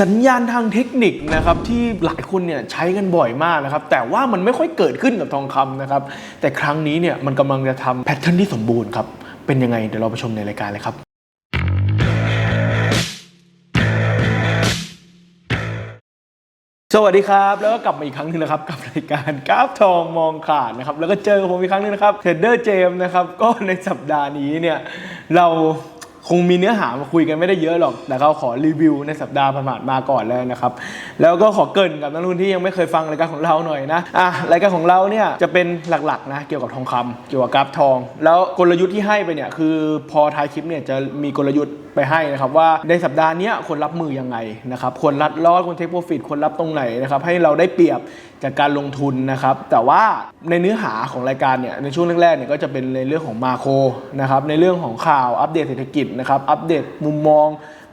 สัญญาณทางเทคนิคนะครับที่หลายคนเนี่ยใช้กันบ่อยมากนะครับแต่ว่ามันไม่ค่อยเกิดขึ้นกับทองคำนะครับแต่ครั้งนี้เนี่ยมันกำลังจะทำแพทเทิร์นที่สมบูรณ์ครับเป็นยังไงเดี๋ยวเราไปชมในรายการเลยครับสวัสดีครับ แล้วก็กลับมาอีกครั้งหนึงนะครับกับรายการก้าวทองมองขาดนะครับแล้วก็เจอผมอีกครั้งหนึงนะครับเทรดเดอร์เจมนะครับก็ในสัปดาห์นี้เนี่ยเรา คงมีเนื้อหามาคุยกันไม่ได้เยอะหรอก แต่เราขอรีวิวในสัปดาห์ผ่านๆมาก่อนเลยนะครับ แล้วก็ขอเกินกับนักลงทุนที่ยังไม่เคยฟังรายการของเราหน่อยนะอะรายการของเราเนี่ยจะเป็นหลักๆนะเกี่ยวกับทองคำเกี่ยวกับกราฟทอง แล้วกลยุทธ์ที่ให้ไปเนี่ยคือพอท้ายคลิปเนี่ยจะมีกลยุทธ์ไปให้นะครับว่าในสัปดาห์เนี้ยคนรับมือยังไงนะครับควรรัดลอดควรเทคโปรฟิตควรรับตรงไหนนะครับให้เราได้เปรียบจากการลงทุนนะครับ แต่ว่าในเนื้อหาของรายการเนี่ยในช่วงแรกๆเนี่ยก็จะเป็นในเรื่องของมาโครนะครับในเรื่องของข่าวอัปเดตเศรษฐกิจนะครับอัปเดตมุมมอง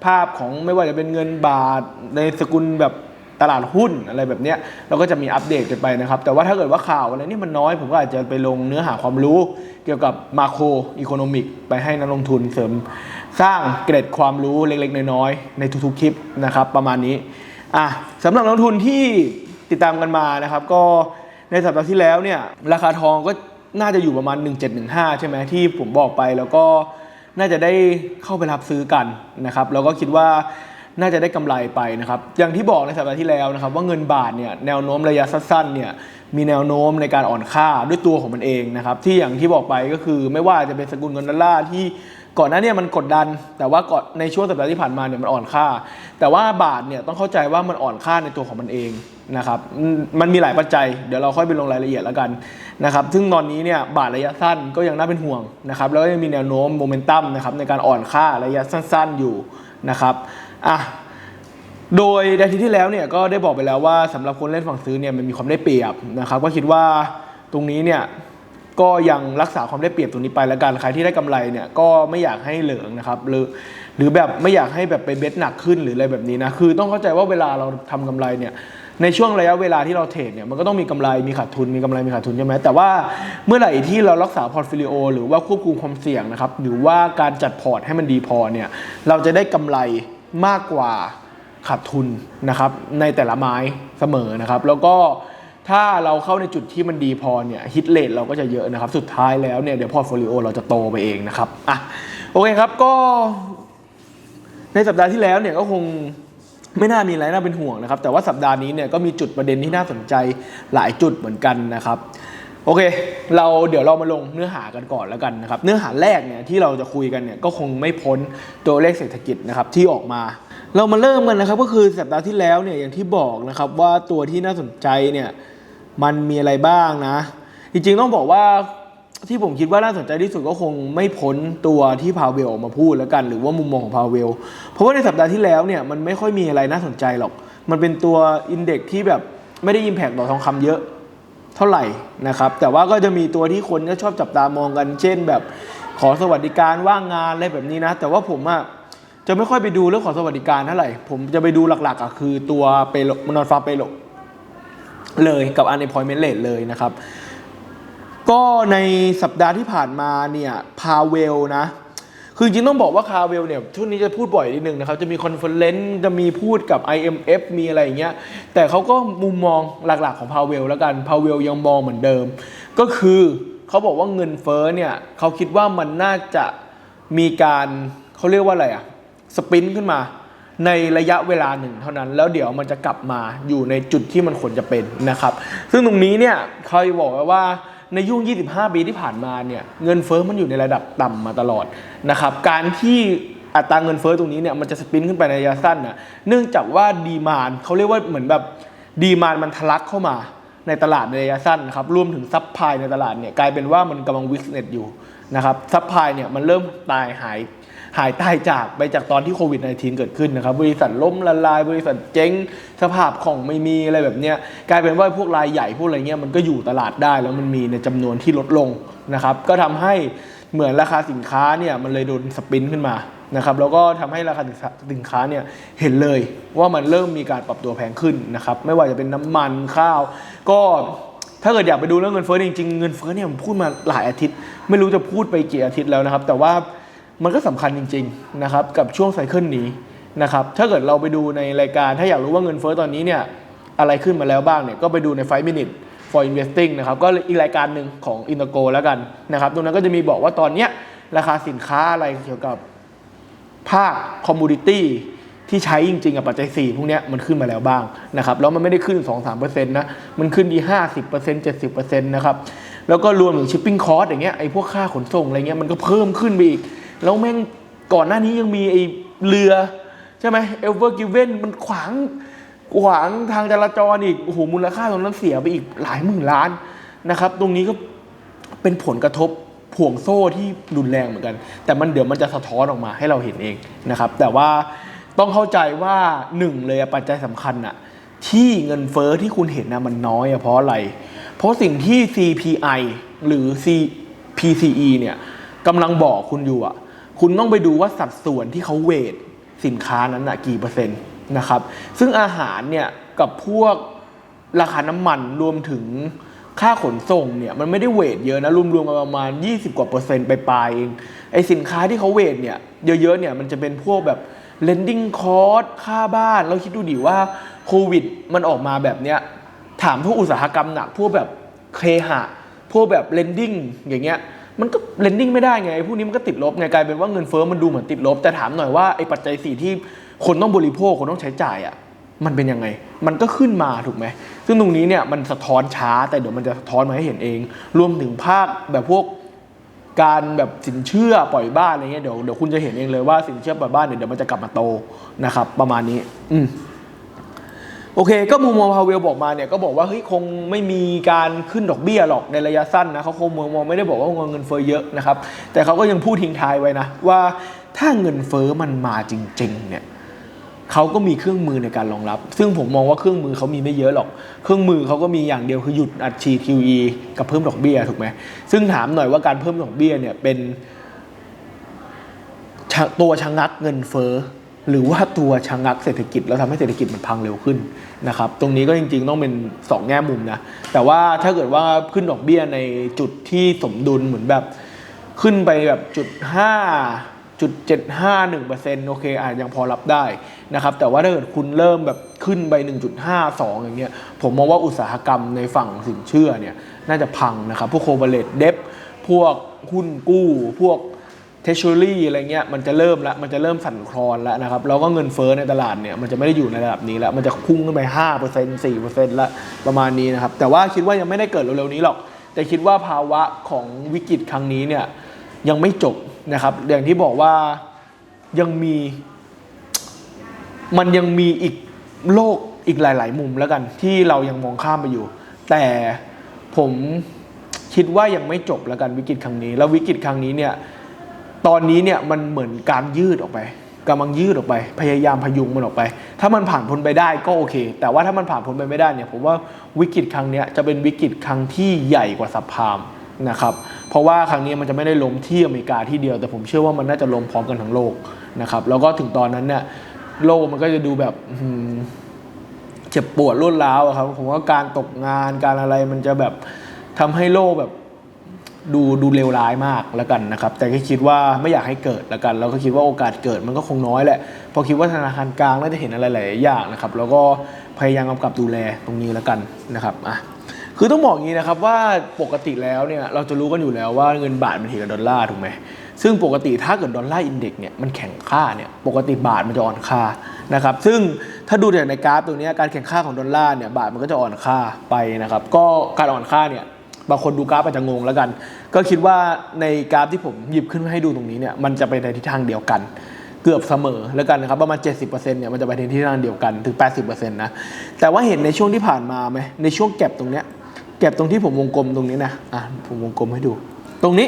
ภาพของไม่ว่าจะเป็นเงินบาทในสกุลแบบตลาดหุ้นอะไรแบบเนี้ยเราก็จะมีอัปเดตกันไปนะครับ แต่ว่าถ้าเกิดว่าข่าวอะไรนี่มันน้อย ผมก็อาจจะไปลงเนื้อหาความรู้ เกี่ยวกับมาโครอีโคโนมิกไปให้นักลงทุนเสริม สร้างเกร็ดความรู้เล็กๆ น้อยๆ ในทุกๆ คลิปนะครับ ประมาณนี้อะสำหรับนักลงทุนที่ติดตามกันมานะครับ ก็ในสัปดาห์ที่แล้วเนี่ยราคาทองก็น่าจะอยู่ประมาณ 1715 ใช่ไหมที่ผมบอกไปแล้วก็ น่าจะได้เข้าไปรับซื้อกันนะครับแล้วก็คิดว่าน่าจะได้กำไรไปนะครับ อย่างที่บอกในสัปดาห์ที่แล้วนะครับ ว่าเงินบาทเนี่ยแนวโน้มระยะสั้นๆเนี่ยมีแนวโน้มในการอ่อนค่าด้วยตัวของมันเองนะครับ ที่อย่างที่บอกไปก็คือไม่ว่าจะเป็นสกุลเงินดอลลาร์ที่ ก่อนหน้าเนี้มันกดดัน แต่ว่าก่อนในช่วงสัปดาห์ที่ผ่านมาเนี่ยมันอ่อนค่า แต่ว่าบาทเนี่ยต้องเข้าใจว่ามันอ่อนค่าในตัวของมันเองนะครับมันมีหลายปัจจัยเดี๋ยวเราค่อยไปลงรายละเอียดแล้วกันนะครับซึ่งตอนนี้เนี่ยบาทระยะสั้นก็ยังน่าเป็นห่วงนะครับแล้วก็ยังมีแนวโน้มโมเมนตัมนะครับในการอ่อนค่าระยะสั้น ๆอยู่นะครับอะโดยในอาทิตย์ที่แล้วเนี่ยก็ได้บอกไปแล้วว่าสำหรับคนเล่นฝั่งซื้อเนี่ยมันมีความได้เปรียบนะครับก็คิดว่าตรงนี้เนี่ย ก็ยังรักษาความได้เปรียบตรงนี้ไปแล้วกันใครที่ได้กำไรเนี่ยก็ไม่อยากให้เหลืองนะครับหรือหรือแบบไม่อยากให้แบบไปเบ็ดหนักขึ้นหรืออะไรแบบนี้นะคือต้องเข้าใจว่าเวลาเราทำกำไรเนี่ยในช่วงระยะเวลาที่เราเทรดเนี่ยมันก็ต้องมีกำไรมีขาดทุนมีกำไรมีขาดทุนใช่ไหมแต่ว่าเมื่อไหร่ที่เรารักษาพอร์ตโฟลิโอหรือว่าควบคุมความเสี่ยงนะครับหรือว่าการจัดพอร์ตให้มันดีพอเนี่ยเราจะได้กำไรมากกว่าขาดทุนนะครับในแต่ละไม้เสมอนะครับ แล้วก็ ถ้าเราเข้าในจุดที่มันดีพอเนี่ยฮิตเลทเราก็จะเยอะนะครับ สุดท้ายแล้วเนี่ยเดี๋ยวพอร์ตโฟลิโอเราจะโตไปเองนะครับอะโอเคครับก็ ในสัปดาห์ที่แล้วเนี่ยก็คงไม่น่ามีอะไรน่าเป็นห่วงนะครับ แต่ว่าสัปดาห์นี้เนี่ยก็มีจุดประเด็นที่น่าสนใจหลายจุดเหมือนกันนะครับโอเค เราเดี๋ยวเรามาลงเนื้อหากันก่อนแล้วกันนะครับ เนื้อหาแรกเนี่ยที่เราจะคุยกันเนี่ยก็คงไม่พ้นตัวเลขเศรษฐกิจนะครับที่ออกมา เรามาเริ่มกันนะครับ ก็คือสัปดาห์ที่แล้วเนี่ยอย่างที่บอกนะครับว่าตัวที่น่าสนใจเนี่ย มันมีอะไรบ้างนะ จริงๆต้องบอกว่าที่ผมคิดว่าน่าสนใจที่สุดก็คงไม่พ้นตัวที่พาเวลออกมาพูดแล้วกัน หรือว่ามุมมองของพาเวล เพราะว่าในสัปดาห์ที่แล้วเนี่ยมันไม่ค่อยมีอะไรน่าสนใจหรอก มันเป็นตัวอินเด็กที่แบบไม่ได้อิมแพกต่อทองคำเยอะเท่าไหร่นะครับ แต่ว่าก็จะมีตัวที่คนก็ชอบจับตามองกัน เช่นแบบขอสวัสดิการว่างงานอะไรแบบนี้นะ แต่ว่าผมอะจะไม่ค่อยไปดูเรื่องขอสวัสดิการเท่าไหร่ ผมจะไปดูหลักๆอะคือตัวเปโลนอนฟาเปโล เลยกับ unemployment rate เลยนะครับ ก็ในสัปดาห์ที่ผ่านมาเนี่ยพาเวลนะ คือจริงต้องบอกว่าคาเวลเนี่ยช่วงนี้จะพูดบ่อยนิดนึงนะครับ จะมีคอนเฟอเรนซ์จะมีพูดกับ IMF มีอะไรอย่างเงี้ยแต่เขาก็มุมมองหลักๆของพาเวลแล้วกันพาเวลยังมองเหมือนเดิม ก็คือเขาบอกว่าเงินเฟ้อเนี่ยเขาคิดว่ามันน่าจะมีการเขาเรียกว่าอะไรอะสปรินต์ขึ้นมา ในระยะเวลาหนึ่งเท่านั้น แล้วเดี๋ยวมันจะกลับมาอยู่ในจุดที่มันควรจะเป็นนะครับ ซึ่งตรงนี้เนี่ยเขาบอกว่าในยุ่ง 25 ปีที่ผ่านมาเนี่ยเงินเฟ้อมันอยู่ในระดับต่ำมาตลอดนะครับ การที่อัตราเงินเฟ้อตรงนี้เนี่ยมันจะสปรินต์ขึ้นไปในระยะสั้นนะเนื่องจากว่าดีมานเขาเรียกว่าเหมือนแบบดีมานมันทะลักเข้ามาในตลาดในระยะสั้นครับรวมถึงซัพพลายในตลาดเนี่ยกลายเป็นว่ามันกำลังวิกเน็ตอยู่นะครับซัพพลายเนี่ยมันเริ่มตายหาย หายตายจากไปจากตอนที่โควิด -19 เกิดขึ้นนะครับ บริษัทล้มละลาย บริษัทเจ๊งสภาพของไม่มีอะไรแบบเนี้ยกลายเป็นว่าพวกรายใหญ่พวกอะไรเงี้ยมันก็อยู่ตลาดได้แล้วมันมีในจำนวนที่ลดลงนะครับ ก็ทำให้เหมือนราคาสินค้าเนี่ยมันเลยโดนสปรินต์ขึ้นมานะครับแล้วก็ทำให้ราคาสินค้าเนี่ยเห็นเลยว่ามันเริ่มมีการปรับตัวแพงขึ้นนะครับไม่ว่าจะเป็นน้ำมันข้าว ก็ถ้าเกิดอยากไปดูเรื่องเงินเฟ้อจริงๆเงินเฟ้อเนี่ยผมพูดมาหลายอาทิตย์ ไม่รู้จะพูดไปกี่อาทิตย์แล้วนะครับ แต่ว่า มันก็สำคัญจริงๆนะครับกับช่วงไซเคิลนี้นะครับถ้าเกิดเราไปดูในรายการถ้าอยากรู้ว่าเงินเฟ้อตอนนี้เนี่ยอะไรขึ้นมาแล้วบ้างเนี่ยก็ไปดูใน 5 minute for investing นะครับก็อีกรายการหนึ่งของอินโกแล้วกันนะครับตรงนั้นก็จะมีบอกว่าตอนเนี้ยราคาสินค้าอะไรเกี่ยวกับภาคคอมมูนิตี้ที่ใช้จริงๆกับปัจจัย 4 พวกเนี้ยมันขึ้นมาแล้วบ้างนะครับแล้วมันไม่ได้ขึ้น 2-3%นะมันขึ้นที่50% 70%นะครับแล้วก็รวมถึงชิปปิ้งคอร์สอย่างเงี้ยไอ้พวกค่าขนส่งอะไรเงี้ยมันก็เพิ่มขึ้นไปอีก แล้วแม่งก่อนหน้านี้ยังมีไอ้เรือ ใช่ไหมเอลเวอร์กิเวนมันขวางขวางทางจราจรอีกโอ้โหมูลค่าตรงนั้นเสียไปอีกหลายหมื่นล้านนะครับ ตรงนี้ก็เป็นผลกระทบห่วงโซ่ที่รุนแรงเหมือนกัน แต่มันเดี๋ยวมันจะสะท้อนออกมาให้เราเห็นเองนะครับ แต่ว่าต้องเข้าใจว่าหนึ่งเลยปัจจัยสำคัญอะที่เงินเฟอ้อที่คุณเห็นนะมันน้อยอะเพราะอะไร เพราะสิ่งที่ CPI หรือ C PCE เนี่ยกำลังบอกคุณอยู่อะ คุณต้องไปดูว่าสัดส่วนที่เขาเวทสินค้านั้นอะกี่เปอร์เซ็นต์นะครับ ซึ่งอาหารเนี่ยกับพวกราคาน้ำมันรวมถึงค่าขนส่งเนี่ยมันไม่ได้เวทเยอะนะรวมๆกันประมาณ 20 กว่าเปอร์เซ็นต์ไปปลายๆเองไอสินค้าที่เขาเวทเนี่ยเยอะๆเนี่ยมันจะเป็นพวกแบบ lending cost ค่าบ้านเราคิดดูดิว่าโควิดมันออกมาแบบเนี้ยถามพวกอุตสาหกรรมหนักพวกแบบเคหะ พวกแบบ lending อย่างเงี้ย มันก็ lending ไม่ได้ไงไอ้พวกนี้มันก็ติดลบไงกลายเป็นว่าเงินเฟ้อมันดูเหมือนติดลบแต่ถามหน่อยว่าไอ้ปัจจัยสี่ที่คนต้องบริโภคคนต้องใช้จ่ายอะมันเป็นยังไง มันก็ขึ้นมาถูกไหม ซึ่งตรงนี้เนี่ยมันสะท้อนช้าแต่เดี๋ยวมันจะสะท้อนมาให้เห็นเอง รวมถึงภาคแบบพวกการแบบสินเชื่อปล่อยบ้านอะไรเงี้ยเดี๋ยวเดี๋ยวคุณจะเห็นเองเลยว่าสินเชื่อปล่อยบ้านเนี่ยเดี๋ยวมันจะกลับมาโตนะครับประมาณนี้ อืม โอเค ก็มุมมองพาเวลบอกมาเนี่ยก็บอกว่าเฮ้ยคงไม่มีการขึ้นดอกเบี้ยหรอกในระยะสั้นนะเขาคงมองไม่ได้บอกว่าเงินเฟ้อเยอะนะครับ แต่เขาก็ยังพูดทิ้งท้ายไว้นะว่าถ้าเงินเฟ้อมันมาจริงๆเนี่ยเขาก็มีเครื่องมือในการรองรับ ซึ่งผมมองว่าเครื่องมือเขามีไม่เยอะหรอก เครื่องมือเขาก็มีอย่างเดียวคือหยุดอัดฉีด QE กับเพิ่มดอกเบี้ยถูกไหมซึ่งถามหน่อยว่าการเพิ่มดอกเบี้ยเนี่ยเป็นตัวชะงักเงินเฟ้อ หรือว่าตัวชะงักเศรษฐกิจแล้วทำให้เศรษฐกิจมันพังเร็วขึ้นนะครับตรงนี้ก็จริงๆต้องเป็นสองแง่มุมนะแต่ว่าถ้าเกิดว่าขึ้นดอกเบี้ยในจุดที่สมดุลเหมือนแบบขึ้นไปแบบจุดห้าจุดเจ็ดห้าหนึ่งเปอร์เซ็นต์โอเคอาจยังพอรับได้นะครับแต่ว่าถ้าเกิดคุณเริ่มแบบขึ้นไป 1.52 อย่างเงี้ยผมมองว่าอุตสาหกรรมในฝั่งสินเชื่อเนี่ยน่าจะพังนะครับพวกโคเบเลตเดฟพวกหุ้นกู้พวก ทช u รี่อะไรเงี้ยมันจะเริ่มละมันจะเริ่มสั่นคลอนแล้วนะครับแล้วก็เงินเฟ้อในตลาดเนี่ยมันจะไม่ได้อยู่ในระดับนี้แล้วมันจะพุ่งขึ้นไป 5% 4%ละประมาณนี้นะครับแต่ว่าคิดว่ายังไม่ได้เกิดเร็วๆนี้หรอก แต่คิดว่าภาวะของวิกฤตครั้งนี้เนี่ยยังไม่จบนะครับอย่างที่บอกว่ายังมี มันยังมีอีกโลกอีกหลาย ๆ มุมแล้วกัน ที่เรายังมองข้ามไปอยู่ แต่ผมคิดว่ายังไม่จบแล้วกันวิกฤตครั้งนี้ แล้ววิกฤตครั้งนี้เนี่ย ตอนนี้เนี่ยมันเหมือนการยืดออกไปกำลังยืดออกไป พยายามพยุงมันออกไป ถ้ามันผ่านพ้นไปได้ก็โอเค แต่ว่าถ้ามันผ่านพ้นไปไม่ได้เนี่ยผมว่าวิกฤตครั้งนี้จะเป็นวิกฤตครั้งที่ใหญ่กว่าสัพพามนะครับเพราะว่าครั้งนี้มันจะไม่ได้ล้มที่อเมริกาที่เดียว แต่ผมเชื่อว่ามันน่าจะล้มพร้อมกันทั้งโลกนะครับแล้วก็ถึงตอนนั้นเนี่ยโลกมันก็จะดูแบบเจ็บปวดรวดร้าวครับผมว่าการตกงานการอะไรมันจะแบบทำให้โลกแบบ ดูดูเลวร้ายมากแล้วกันนะครับ แต่ก็คิดว่าไม่อยากให้เกิดแล้วกัน แล้วก็คิดว่าโอกาสเกิดมันก็คงน้อยแหละพราะคิดว่าธนาคารกลางน่าจะเห็นอะไรหลายอย่างนะครับ แล้วก็พยายามกำกับดูแลตรงนี้แล้วกันนะครับอะคือต้องบอกงี้นะครับว่าปกติแล้วเนี่ยเราจะรู้กันอยู่แล้วว่าเงินบาทมันเทียบกับดอลลาร์ถูกไหมซึ่งปกติถ้าเกิดดอลลาร์อินเด็กซ์เนี่ยมันแข็งค่าเนี่ยปกติบาทมันจะอ่อนค่านะครับซึ่งถ้าดูจากในกราฟตรงนี้การแข่งค่าของดอลลาร์เนี่ยบาทมันก็จะอ่อนค่าไปนะครับก็การอ่อนค่าเนี่ย บางคนดูกราฟอาจจะงงแล้วกัน ก็คิดว่าในกราฟที่ผมหยิบขึ้นมาให้ดูตรงนี้เนี่ยมันจะไปในทิศทางเดียวกันเกือบเสมอแล้วกันนะครับประมาณ 70%เนี่ยมันจะไปในทิศทางเดียวกันถึง 80%นะแต่ว่าเห็นในช่วงที่ผ่านมาไหมในช่วงแก็บตรงเนี้ยแก็บตรงที่ผมวงกลมตรงนี้นะอะผมวงกลมให้ดู ตรงนี้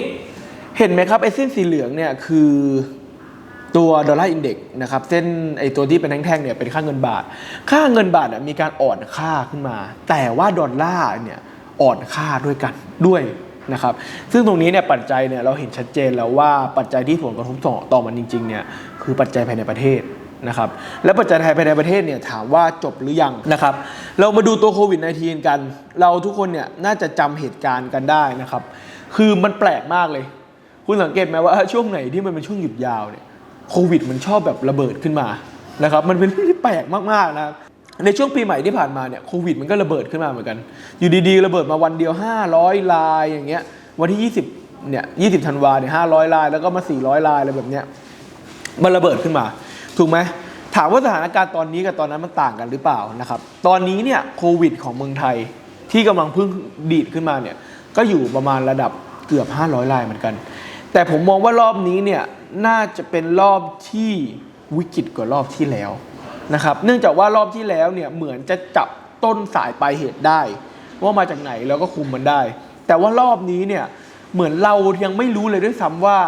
เห็นไหมครับไอ้เส้นสีเหลืองเนี่ยคือตัวดอลลาร์อินเด็กซ์นะครับเส้นไอ้ตัวที่เป็นแท่งๆเนี่ยเป็นค่าเงินบาท ค่าเงินบาทมีการอ่อนค่าขึ้นมา แต่ว่าดอลลาร์เนี่ย อ่อนค่าด้วยกันด้วยนะครับซึ่งตรงนี้เนี่ยปัจจัยเนี่ยเราเห็นชัดเจนแล้วว่าปัจจัยที่ผลกระทบต่อต่อมันจริงๆเนี่ยคือปัจจัยภายในประเทศนะครับและปัจจัยภายในประเทศเนี่ยถามว่าจบหรือยังนะครับเรามาดูตัวโควิด -19 กัน เราทุกคนเนี่ยน่าจะจำเหตุการณ์กันได้นะครับคือมันแปลกมากเลย คุณสังเกตไหมว่าช่วงไหนที่มันเป็นช่วงหยุดยาวเนี่ยโควิดมันชอบแบบระเบิดขึ้นมานะครับมันเป็นเรื่องที่แปลกมากๆนะครับ ในช่วงปีใหม่ที่ผ่านมาเนี่ยโควิดมันก็ระเบิดขึ้นมาเหมือนกัน อยู่ดีๆ ระเบิดมาวันเดียว 500 ลายอย่างเงี้ยวันที่ 20เนี่ย20ธันวาเนี่ย500 ลาย แล้วก็มา 400 ลายอะไรแบบเนี้ยมันระเบิดขึ้นมา ถูกไหมถามว่าสถานการณ์ตอนนี้กับตอนนั้นมันต่างกันหรือเปล่านะครับตอนนี้เนี่ยโควิดของเมืองไทยที่กำลังเพิ่งดีดขึ้นมาเนี่ยก็อยู่ประมาณระดับเกือบ 500รายเหมือนกัน แต่ผมมองว่ารอบนี้เนี่ยน่าจะเป็นรอบที่วิกฤตกว่ารอบที่แล้ว นะครับ เนื่องจากว่ารอบที่แล้วเนี่ยเหมือนจะจับต้นสายปลายเหตุได้ ว่ามาจากไหนแล้วก็คุมมันได้ แต่ว่ารอบนี้เนี่ยเหมือนเรายังไม่รู้เลยด้วยซ้ำว่า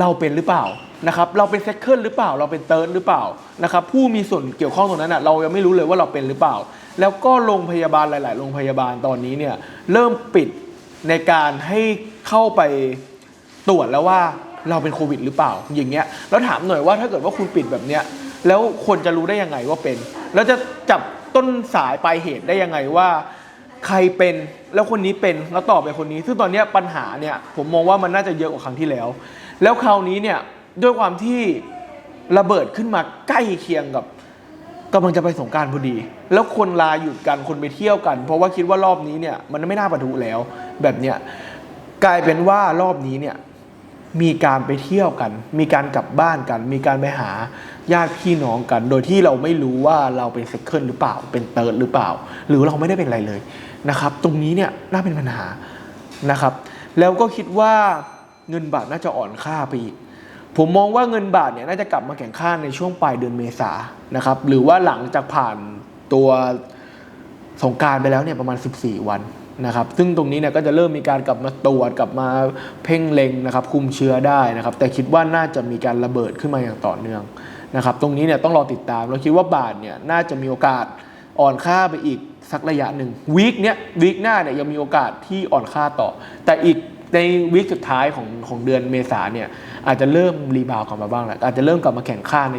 เราเป็นหรือเปล่านะครับเราเป็นเซคเคิลหรือเปล่า เราเป็นเติร์ดหรือเปล่านะครับผู้มีส่วนเกี่ยวข้องตรงนั้นอะเรายังไม่รู้เลยว่าเราเป็นหรือเปล่า แล้วก็โรงพยาบาลหลาย ๆ โรงพยาบาลตอนนี้เนี่ยเริ่มปิดในการให้เข้าไปตรวจแล้วว่าเราเป็นโควิดหรือเปล่าอย่างเงี้ยแล้วถามหน่อยว่าถ้าเกิดว่าคุณปิดแบบเนี้ย แล้วคนจะรู้ได้ยังไงว่าเป็น แล้วจะจับต้นสายปลายเหตุได้ยังไงว่า ใครเป็นแล้วคนนี้เป็นแล้วต่อไปคนนี้ ซึ่งตอนนี้ปัญหาเนี่ยผมมองว่ามันน่าจะเยอะกว่าครั้งที่แล้ว แล้วคราวนี้เนี่ยด้วยความที่ระเบิดขึ้นมาใกล้เคียงกับกำลังจะไปสงการพอดี แล้วคนลาหยุดกันคนไปเที่ยวกัน เพราะว่าคิดว่ารอบนี้เนี่ยมันไม่น่าประทุแล้วแบบเนี้ยกลายเป็นว่ารอบนี้เนี่ย มีการไปเที่ยวกัน มีการกลับบ้านกัน มีการไปหาญาติพี่น้องกัน โดยที่เราไม่รู้ว่าเราเป็นเซคเคิลหรือเปล่า เป็นเติร์ดหรือเปล่า หรือเราไม่ได้เป็นอะไรเลยนะครับ ตรงนี้เนี่ยน่าเป็นปัญหานะครับ แล้วก็คิดว่าเงินบาทน่าจะอ่อนค่าไปอีก ผมมองว่าเงินบาทเนี่ยน่าจะกลับมาแข่งข้าในช่วงปลายเดือนเมษานะครับ หรือว่าหลังจากผ่านตัวสงการไปแล้วเนี่ยประมาณ 14 วัน นะครับซึ่งตรงนี้เนี่ยก็จะเริ่มมีการกลับมาตรวจกลับมาเพ่งเล็งนะครับคุมเชื้อได้นะครับ แต่คิดว่าน่าจะมีการระเบิดขึ้นมาอย่างต่อเนื่องนะครับ ตรงนี้เนี่ยต้องรอติดตามเราคิดว่าบาทเนี่ยน่าจะมีโอกาสอ่อนค่าไปอีกสักระยะหนึ่งวีคเนี้ยวีคหน้าเนี่ยยังมีโอกาสที่อ่อนค่าต่อ แต่อีกในวีคสุดท้ายของของเดือนเมษาเนี่ยอาจจะเริ่มรีบาวกลับมาบ้างแหละอาจจะเริ่มกลับมาแข่งค่าใน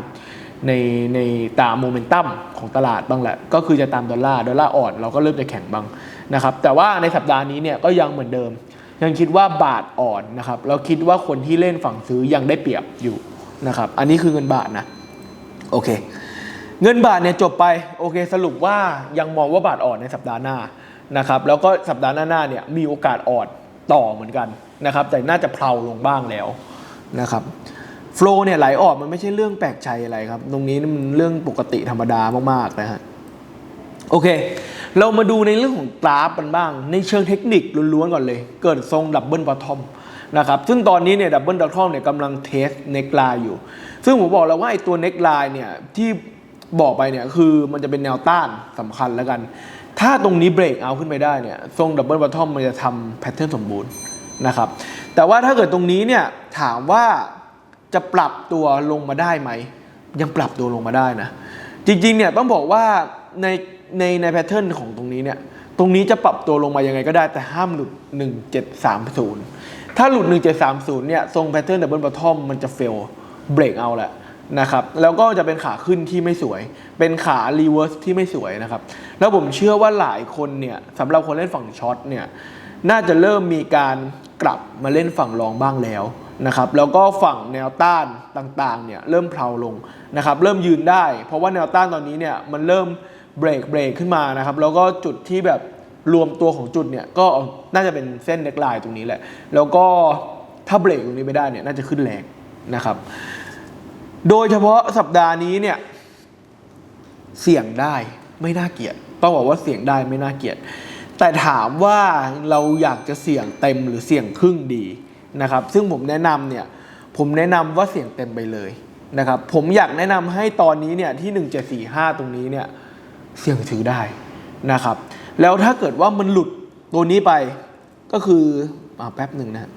ในในตามโมเมนตัมของตลาดบ้างแหละ ก็คือจะตามดอลลาร์ดอลลาร์อ่อนเราก็เริ่มจะแข่งบ้าง นะครับแต่ว่าในสัปดาห์นี้เนี่ยก็ยังเหมือนเดิม ยังคิดว่าบาทอ่อนนะครับเราคิดว่าคนที่เล่นฝั่งซื้อยังได้เปรียบอยู่นะครับอันนี้คือเงินบาทนะโอเคเงินบาทเนี่ยจบไปโอเคสรุปว่ายังมองว่าบาทอ่อนในสัปดาห์หน้านะครับแล้วก็สัปดาห์หน้าๆเนี่ยมีโอกาสอ่อนต่อเหมือนกันนะครับแต่น่าจะเพลาลงบ้างแล้วนะครับโฟล์เนี่ยไหลออกมันไม่ใช่เรื่องแปลกใจอะไรครับ ตรงนี้มันเรื่องปกติธรรมดามากๆนะฮะ โอเค เรามาดูในเรื่องของกราฟกันบ้าง ในเชิงเทคนิคล้วนๆก่อนเลย เกิดทรงดับเบิลบอททอมนะครับ ซึ่งตอนนี้เนี่ยดับเบิลบอททอมเนี่ยกำลังเทสเน็กไลน์อยู่ ซึ่งผมบอกแล้วว่าไอ้ตัวเน็กไลน์เนี่ยที่บอกไปเนี่ยคือมันจะเป็นแนวต้านสำคัญแล้วกัน ถ้าตรงนี้เบรกเอาขึ้นไปได้เนี่ยทรงดับเบิลบอททอมมันจะทำแพทเทิร์นสมบูรณ์นะครับ แต่ว่าถ้าเกิดตรงนี้เนี่ยถามว่าจะปรับตัวลงมาได้ไหม ยังปรับตัวลงมาได้นะ จริงๆเนี่ยต้องบอกว่า ในในในแพทเทิร์นของตรงนี้เนี่ย ตรงนี้จะปรับตัวลงมายังไงก็ได้แต่ห้ามหลุด 1730 ถ้าหลุด 1730 เนี่ย ทรงแพทเทิร์นดับเบิลบอททอมมันจะเฟลเบรกเอาแหละนะครับแล้วก็จะเป็นขาขึ้นที่ไม่สวย เป็นขารีเวิร์สที่ไม่สวยนะครับ แล้วผมเชื่อว่าหลายคนเนี่ยสำหรับคนเล่นฝั่งช็อตเนี่ยน่าจะเริ่มมีการกลับมาเล่นฝั่งรองบ้างแล้วนะครับแล้วก็ฝั่งแนวต้านต่างๆเนี่ยเริ่มเพลาลงนะครับเริ่มยืนได้ เพราะว่าแนวต้านตอนนี้เนี่ยมันเริ่ม เบรกเบรกขึ้นมานะครับ แล้วก็จุดที่แบบรวมตัวของจุดเนี่ยก็น่าจะเป็นเส้นเน็กไลน์ตรงนี้แหละ แล้วก็ถ้าเบรกตรงนี้ไม่ได้เนี่ยน่าจะขึ้นแรงนะครับ โดยเฉพาะสัปดาห์นี้เนี่ยเสี่ยงได้ไม่น่าเกลียดต้องบอกว่าเสี่ยงได้ไม่น่าเกลียดแต่ถามว่าเราอยากจะเสี่ยงเต็มหรือเสี่ยงครึ่งดีนะครับ ซึ่งผมแนะนำเนี่ยผมแนะนำว่าเสี่ยงเต็มไปเลยนะครับ ผมอยากแนะนำให้ตอนนี้เนี่ยที่ 1745 ตรงนี้เนี่ย เสี่ยงถือได้นะครับ แล้วถ้าเกิดว่ามันหลุดตัวนี้ไปก็คืออาแป๊บหนึ่งนะ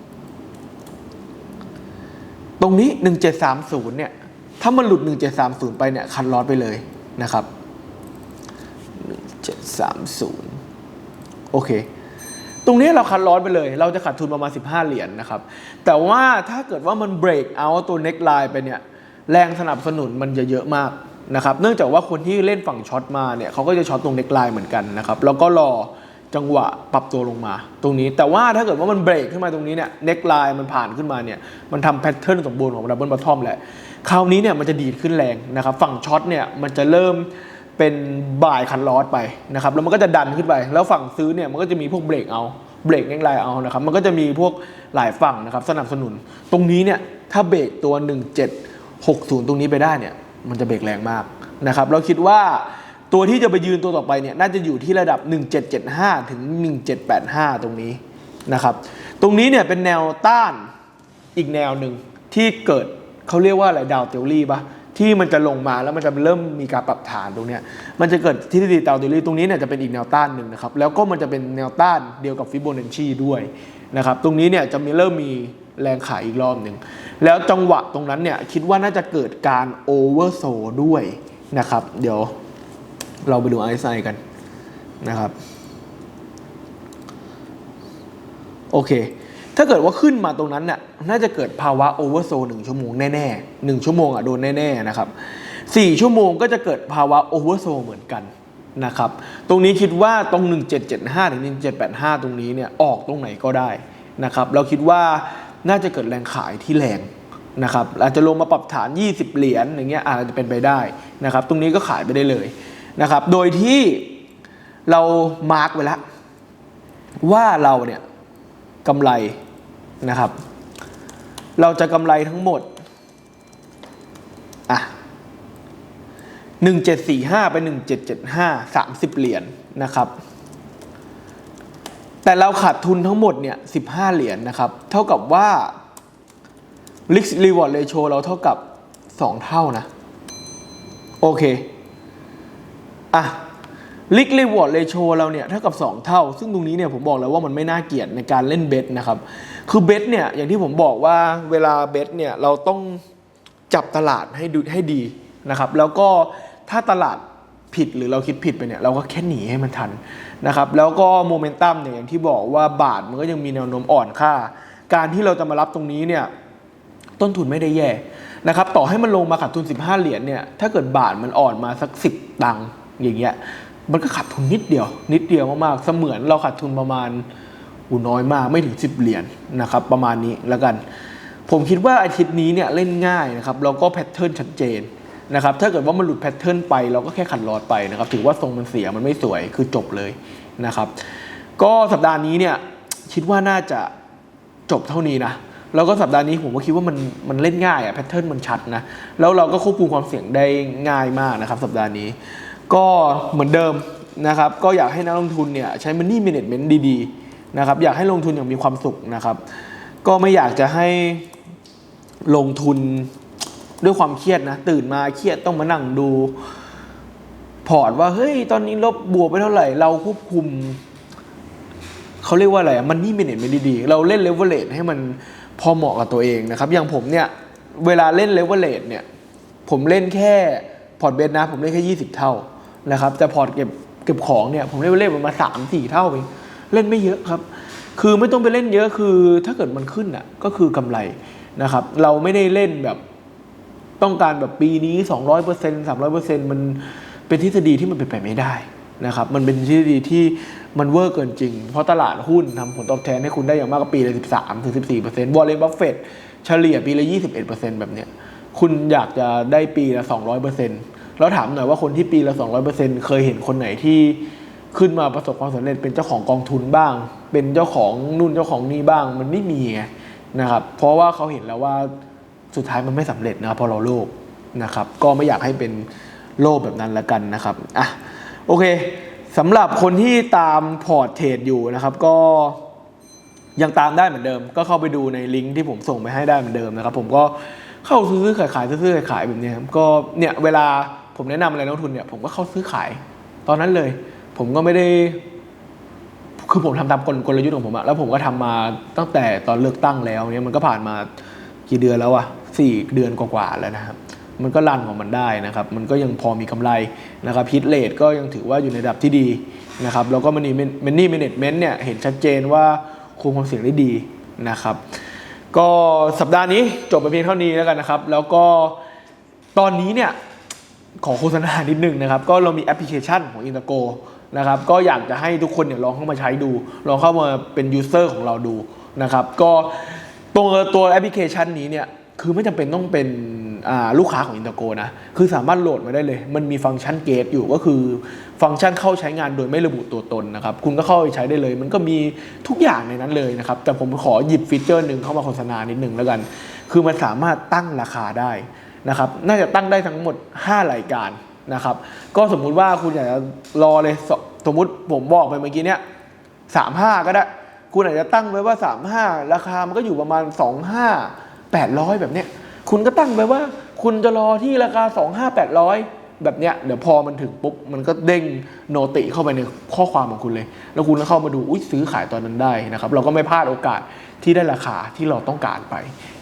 ตรงนี้ 1730 เนี่ย ถ้ามันหลุด 1730 ไปเนี่ย คันลอสไปเลยนะครับ 1730 โอเค ตรงนี้เราคันลอสไปเลย เราจะขาดทุนประมาณ 15 เหรียญนนะครับ แต่ว่าถ้าเกิดว่ามันเบรกเอาตัวเน็กไลน์ไปเนี่ย แรงสนับสนุนมันจะเยอะมาก นะครับเนื่องจากว่าคนที่เล่นฝั่งช็อตมาเนี่ยเขาก็จะช็อตตรงเน็กไลน์เหมือนกันนะครับแล้วก็รอจังหวะปรับตัวลงมา ตรงนี้แต่ว่าถ้าเกิดว่ามันเบรกขึ้นมาตรงนี้เนี่ยเน็กไลน์มันผ่านขึ้นมาเนี่ยมันทำแพทเทิร์นสมบูรณ์ของดับเบิลบอททอมแหละคราวนี้เนี่ยมันจะดีดขึ้นแรงนะครับฝั่งช็อตเนี่ยมันจะเริ่มเป็นบ่ายคันลอสไปนะครับแล้วมันก็จะดันขึ้นไป แล้วฝั่งซื้อเนี่ยมันก็จะมีพวกเบรกเอาเบรกแง่งไลน์เอานะครับมันก็จะมีพวกหลายฝั่งนะครับสนับสนุน ตรงนี้เนี่ยถ้าเบรกตัว 1760 ตรงนี้ไปได้เนี่ย มันจะเบรกแรงมากนะครับเราคิดว่าตัวที่จะไปยืนตัวต่อไปเนี่ยน่าจะอยู่ที่ระดับ 1775 ถึง 1785 ตรงนี้นะครับตรงนี้เนี่ยเป็นแนวต้านอีกแนวหนึ่งที่เกิดเขาเรียกว่าอะไรดาวเทอรี่ปะที่มันจะลงมาแล้วมันจะเริ่มมีการปรับฐานตรงเนี้ยมันจะเกิดทฤษฎีดาวเทอรี่ตรงนี้เนี่ยจะเป็นอีกแนวต้านหนึ่งนะครับแล้วก็มันจะเป็นแนวต้านเดียวกับฟิโบนัชชีด้วยนะครับตรงนี้เนี่ยจะมีเริ่มมี แรงขายอีกรอบหนึ่ง แล้วจังหวะตรงนั้นเนี่ยคิดว่าน่าจะเกิดการโอเวอร์โซด้วยนะครับ เดี๋ยวเราไปดูไอซ์ไซกันนะครับ โอเค ถ้าเกิดว่าขึ้นมาตรงนั้นน่ะน่าจะเกิดภาวะโอเวอร์โซหนึ่งชั่วโมงแน่ๆหนึ่งชั่วโมงอะโดนแน่ๆนะครับสี่ชั่วโมงก็จะเกิดภาวะโอเวอร์โซเหมือนกันนะครับ ตรงนี้คิดว่าตรง 1775 ถึง 1785 ตรงนี้เนี่ยออกตรงไหนก็ได้นะครับ เราคิดว่า น่าจะเกิดแรงขายที่แรงนะครับอาจจะลงมาปรับฐาน 20 เหรียญอย่างเงี้ยอาจจะเป็นไปได้นะครับ ตรงนี้ก็ขายไปได้เลยนะครับ โดยที่เรามาร์กไว้แล้วว่าเราเนี่ยกำไรนะครับ เราจะกำไรทั้งหมดอะหนึ่งเจ็ดสี่ห้าไปหนึ่งเจ็ดเจ็ดห้าสามสิบเหรียญนะครับ แต่เราขาดทุนทั้งหมดเนี่ยสิบห้าเหรียญนะครับ เท่ากับว่า risk reward ratio เราเท่ากับสองเท่านะ โอเค อะลิกรีวอร์ดเรโชเราเนี่ยเท่ากับ 2 เท่า ซึ่งตรงนี้เนี่ยผมบอกแล้วว่ามันไม่น่าเกลียดในการเล่นเบสนะครับ คือเบสเนี่ยอย่างที่ผมบอกว่าเวลาเบสเนี่ยเราต้องจับตลาดให้ดูให้ดีนะครับ แล้วก็ถ้าตลาด ผิดหรือเราคิดผิดไปเนี่ยเราก็แค่หนีให้มันทันนะครับแล้วก็โมเมนตัมเนี่ยอย่างที่บอกว่าบาทมันก็ยังมีแนวโน้มอ่อนค่า การที่เราจะมารับตรงนี้เนี่ยต้นทุนไม่ได้แย่นะครับต่อให้มันลงมาขาดทุน 15 เหรียญเนี่ยถ้าเกิดบาทมันอ่อนมาสัก 10 ตังค์อย่างเงี้ยมันก็ขาดทุนนิดเดียว นิดเดียวมากๆเสมือนเราขาดทุนประมาณอูน้อยมากไม่ถึง 10 เหรียญนะครับประมาณนี้แล้วกัน ผมคิดว่าอาทิตย์นี้เนี่ยเล่นง่ายนะครับแล้วก็แพทเทิร์นชัดเจน นะครับถ้าเกิดว่ามันหลุดแพทเทิร์นไปเราก็แค่ขัดลอดไปนะครับถือว่าทรงมันเสียมันไม่สวยคือจบเลยนะครับ ก็สัปดาห์นี้เนี่ยคิดว่าน่าจะจบเท่านี้นะแล้วก็สัปดาห์นี้ผมก็คิดว่ามันมันเล่นง่ายอะแพทเทิร์นมันชัดนะแล้วเราก็ควบคุมความเสี่ยงได้ง่ายมากนะครับ สัปดาห์นี้ ก็เหมือนเดิมนะครับ ก็อยากให้นักลงทุนเนี่ยใช้ money management ดีๆนะครับอยากให้ลงทุนอย่างมีความสุขนะครับ ก็ไม่อยากจะให้ลงทุน ด้วยความเครียดนะ ตื่นมาเครียดต้องมานั่งดูพอร์ตว่าเฮ้ย ตอนนี้ลบบวกไปเท่าไหร่ เราควบคุม เขาเรียกว่าอะไรมันนี่เมเนจไม่ดีๆ เราเล่นเลเวลเลตให้มันพอเหมาะกับตัวเองนะครับ อย่างผมเนี่ย เวลาเล่นเลเวลเลตเนี่ย ผมเล่นแค่พอร์ตเบสนะ ผมเล่นแค่ 20 เท่านะครับ แต่พอร์ตเก็บเก็บของเนี่ย ผมเล่นเล่นประมาสามสี่เท่าเองเล่นไม่เยอะครับ คือไม่ต้องไปเล่นเยอะคือถ้าเกิดมันขึ้นอะก็คือกำไรนะครับ เราไม่ได้เล่นแบบ ต้องการแบบปีนี้ 200% 300%มันเป็นทฤษฎีที่มันเป็นไปไม่ได้นะครับมันเป็นทฤษฎีที่มันเวอร์เกินจริง เพราะตลาดหุ้นทำผลตอบแทนให้คุณได้อย่างมากก็ปีละ 13ถึง14%วอลเลนบัฟเฟตเฉลี่ยปีละ 21%แบบเนี้ยคุณอยากจะได้ปีละ 200%แล้วถามหน่อยว่าคนที่ปีละ 200%เซ็นต์เคยเห็นคนไหนที่ขึ้นมาประสบความสำเร็จเป็นเจ้าของกองทุนบ้าง เป็นเจ้าของนู่นเจ้าของนี่บ้าง มันไม่มีนะครับเพราะว่าเขาเห็นแล้วว่า สุดท้ายมันไม่สำเร็จนะครับเพอเราโลภนะครับก็ไม่อยากให้เป็นโลภแบบนั้นละกันนะครับอะโอเคสำหรับคนที่ตามพอร์ตเทรดอยู่นะครับก็ยังตามได้เหมือนเดิม ก็เข้าไปดูในลิงก์ที่ผมส่งไปให้ได้เหมือนเดิมนะครับผมก็เข้าซื้อขายขายซื้อขายขายแบบนี้ครับก็เนี่ยเวลาผมแนะนำอะไรนักลงทุนเนี่ยผมก็เข้าซื้อขาย ตอนนั้นเลย ผมก็ไม่ได้ คือผมทำตามกลกลยุทธ์ของผมอะแล้วผมก็ทำมาตั้งแต่ตอนเลือกตั้งแล้วเนี่ยมันก็ผ่านมากี่เดือนแล้วอะ สี่เดือนกว่าๆแล้วนะครับมันก็รันของมันได้นะครับ มันก็ยังพอมีกำไรนะครับฮิตเลทก็ยังถือว่าอยู่ในระดับที่ดีนะครับแล้วก็มันนี่มันนี่เมนจเมนต์เนี่ยเห็นชัดเจนว่าคุมความเสี่ยงได้ดีนะครับ ก็สัปดาห์นี้จบไปเพียงเท่านี้แล้วกันนะครับ แล้วก็ตอนนี้เนี่ยขอโฆษณานิดนึงนะครับ ก็เรามีแอปพลิเคชันของ i n t e r g o นะครับ ก็อยากจะให้ทุกคนเนี่ยลองเข้ามาใช้ดู ลองเข้ามาเป็นยูเซอร์ของเราดูนะครับ ก็ตัวตัวแอปพลิเคชันนี้เนี่ย คือไม่จำเป็นต้องเป็นลูกค้าของอินเตอร์โกนะ คือสามารถโหลดมาได้เลย มันมีฟังก์ชันเกตอยู่ก็คือฟังก์ชันเข้าใช้งานโดยไม่ระบุตัวตนนะครับ คุณก็เข้าไปใช้ได้เลย มันก็มีทุกอย่างในนั้นเลยนะครับ แต่ผมขอหยิบฟีเจอร์หนึ่งเข้ามาโฆษณานิดหนึ่งแล้วกัน คือมันสามารถตั้งราคาได้นะครับ น่าจะตั้งได้ทั้งหมด 5 รายการนะครับ ก็สมมุติว่าคุณอยากจะรอเลยสสมมุติผมบอกไปเมื่อกี้เนี้ยสามห้าก็ได้ คุณอาจจะตั้งไว้ว่าสามห้าราคามันก็อยู่ประมาณส แปดร้อยแบบเนี้ยคุณก็ตั้งไว้ว่า คุณจะรอที่ราคาสองห้าแปดร้อยแบบเนี้ยเดี๋ยวพอมันถึงปุ๊บ มันก็เด้งโนติเข้าไปในข้อความของคุณเลย แล้วคุณก็เข้ามาดูอุ้ยซื้อขายตอนนั้นได้นะครับ เราก็ไม่พลาดโอกาสที่ได้ราคาที่เราต้องการไป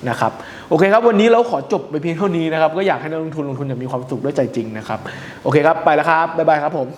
นะครับโอเคครับวันนี้เราขอจบไปเพียงเท่านี้นะครับก็อยากให้นักลงทุนลงทุนอย่างมีความสุขด้วยใจจริงนะครับโอเคครับไปแล้วครับบ๊ายบายครับผม